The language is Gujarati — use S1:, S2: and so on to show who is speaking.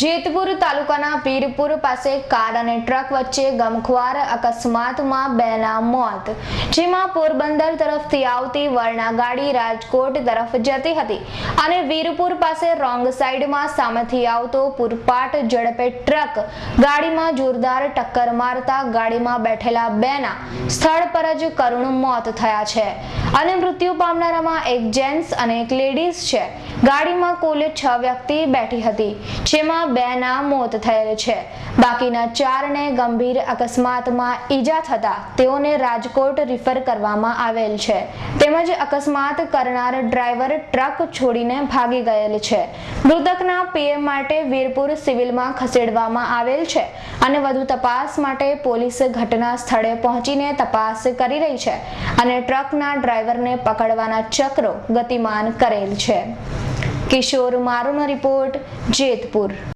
S1: જેતપુર તાલુકાના પીરપુર પાસે કાર અને ટ્રક વચ્ચે ગમખ્વાર અકસ્માતમાં બેના મોત. જેમાં પોરબંદર તરફથી આવતી વર્ણા ગાડી રાજકોટ તરફ જતી હતી અને વીરપુર પાસે રોંગ સાઈડમાં સામેથી આવતો પૂરપાટ ઝડપે ટ્રક ગાડીમાં જોરદાર ટક્કર મારતા ગાડીમાં બેઠેલા બેના સ્થળ પર જ કરુણ મોત થયા છે. અને મૃત્યુ પામનારામાં એક જેન્ટ્સ અને એક લેડીઝ છે. ગાડીમાં કુલ છ વ્યક્તિ બેઠી હતી, જેમાં બેના મોત થયેલ છે. બાકીના ચારને ગંભીર અકસ્માતમાં ઈજા થતા તેઓને રાજકોટ રિફર કરવામાં આવેલ છે. તેમજ અકસ્માત કરનાર ડ્રાઈવર ટ્રક છોડીને ભાગી ગયેલ છે. મૃતકના પીએમ માટે વીરપુર સિવિલમાં ખસેડવામાં આવેલ છે અને વધુ તપાસ માટે પોલીસ ઘટના સ્થળે પહોંચીને તપાસ કરી રહી છે અને ટ્રકના ડ્રાઈવરને પકડવાના ચક્રો ગતિમાન કરેલ છે. કિશોર મારુનો રિપોર્ટ જેતપુર.